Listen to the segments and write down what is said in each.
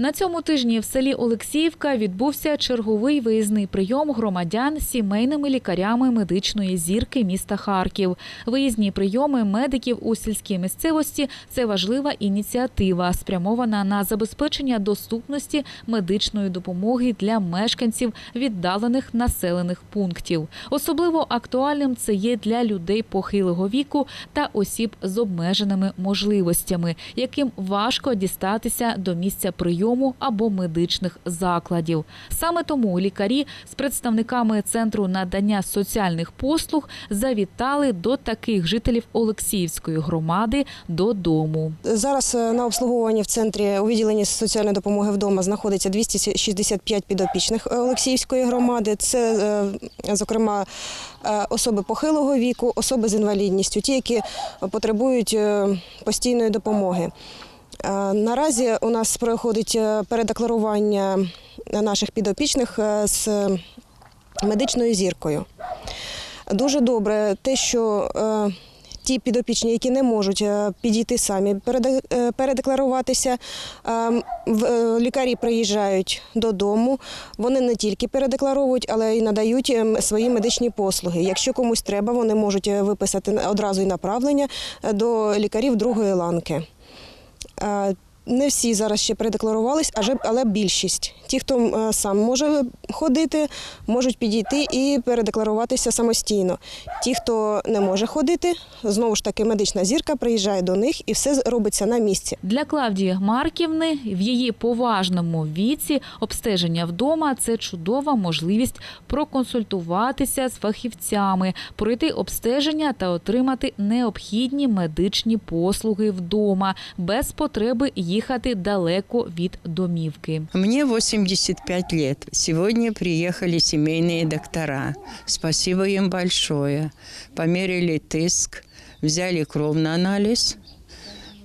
На цьому тижні в селі Олексіївка відбувся черговий виїзний прийом громадян з сімейними лікарями медичної зірки міста Харків. Виїзні прийоми медиків у сільській місцевості це важлива ініціатива, спрямована на забезпечення доступності медичної допомоги для мешканців віддалених населених пунктів. Особливо актуальним це є для людей похилого віку та осіб з обмеженими можливостями, яким важко дістатися до місця прийому або медичних закладів. Саме тому лікарі з представниками центру надання соціальних послуг завітали до таких жителів Олексіївської громади додому. Зараз е, на обслуговуванні в центрі у відділенні соціальної допомоги вдома знаходиться 265 підопічних е, Олексіївської громади. Це, е, зокрема, особи похилого віку, особи з інвалідністю, ті, які потребують постійної допомоги. Е, Наразі у нас проходить е, передекларування наших підопічних е, з медичною зіркою. Дуже добре те, що ті підопічні, які не можуть підійти самі, переде- передекларуватися, лікарі приїжджають додому. Вони не тільки передекларовують, але й надають е, свої медичні послуги. Якщо комусь треба, вони можуть виписати одразу й направлення до лікарів другої ланки. uh, Не всі зараз ще передекларувались, але більшість. Ті, хто е, сам може ходити, можуть підійти і передекларуватися самостійно. Ті, хто не може ходити, знову ж таки медична зірка приїжджає до них і все робиться на місці. Для Клавдії Марківни в її поважному віці обстеження вдома це чудова можливість проконсультуватися з фахівцями, пройти обстеження та отримати необхідні медичні послуги вдома без потреби їхати далеко від домівки. Мне 85 лет. Сегодня приехали семейные доктора. Спасибо им большое. Померили тиск, взяли кровный анализ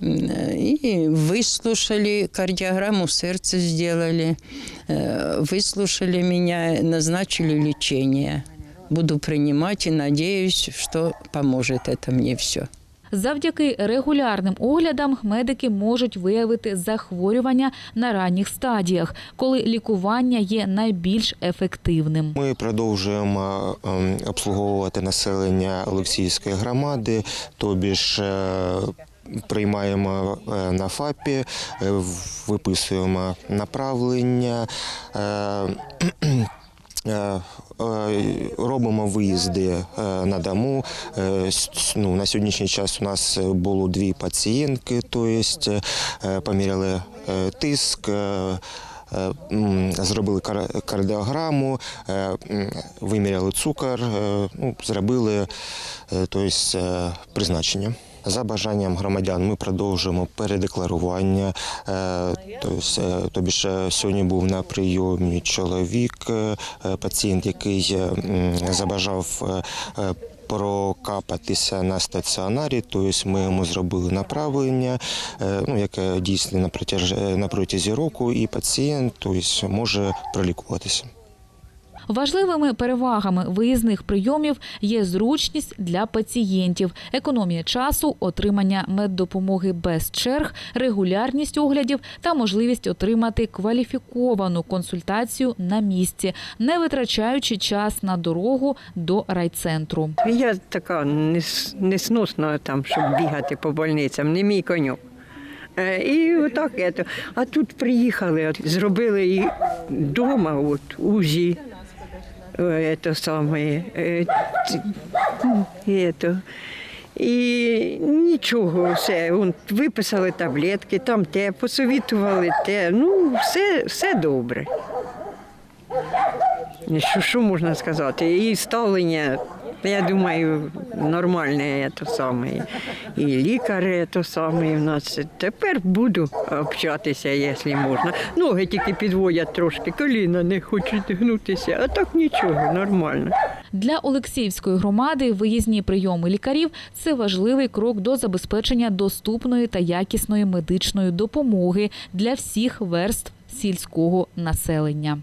м, и выслушали, кардиограмму сердца сделали, э, выслушали меня, назначили лечение. Буду принимать и надеюсь, что поможет это мне все. Завдяки регулярним оглядам медики можуть виявити захворювання на ранніх стадіях, коли лікування є найбільш ефективним. Ми продовжуємо ем, обслуговувати населення Олексійської громади, тобі ж е, приймаємо е, на ФАПі, е, виписуємо направлення. Е, е, Робимо виїзди е, на дому. Ну, на сьогоднішній час у нас було дві пацієнтки, тобто поміряли тиск. Зробили кар- кардіограму, виміряли цукор, ну, зробили тобто, призначення. За бажанням громадян ми продовжуємо передекларування. Е, Тобто, е, тобі ж е, сьогодні був на прийомі чоловік, пацієнт, який забажав прокапатися на стаціонарі, тобто ми йому зробили направлення, ну, яке дійсно на протяж- е, на протязі року, і пацієнт тобто, може пролікуватися. Важливими перевагами виїзних прийомів є зручність для пацієнтів, економія часу, отримання меддопомоги без черг, регулярність оглядів та можливість отримати кваліфіковану консультацію на місці, не витрачаючи час на дорогу до райцентру. Я така нес- несносна там, щоб бігати по больницям, не мій коньок. Е, І отак. ето. А тут приїхали, зробили і вдома, от, УЗІ. Е, самое, саме, е, ці- і, ето. і нічого, все. Вон, виписали таблетки, там те, посовітували те. Ну, все, все добре. Що, що можна сказати? І ставлення, я думаю, нормальне то саме. І лікар то саме в нас. Тепер буду общатися, якщо можна. Ноги тільки підводять трошки, коліна не хочуть гнутися, а так нічого, нормально. Для Олексіївської громади виїзні прийоми лікарів це важливий крок до забезпечення доступної та якісної медичної допомоги для всіх верств сільського населення.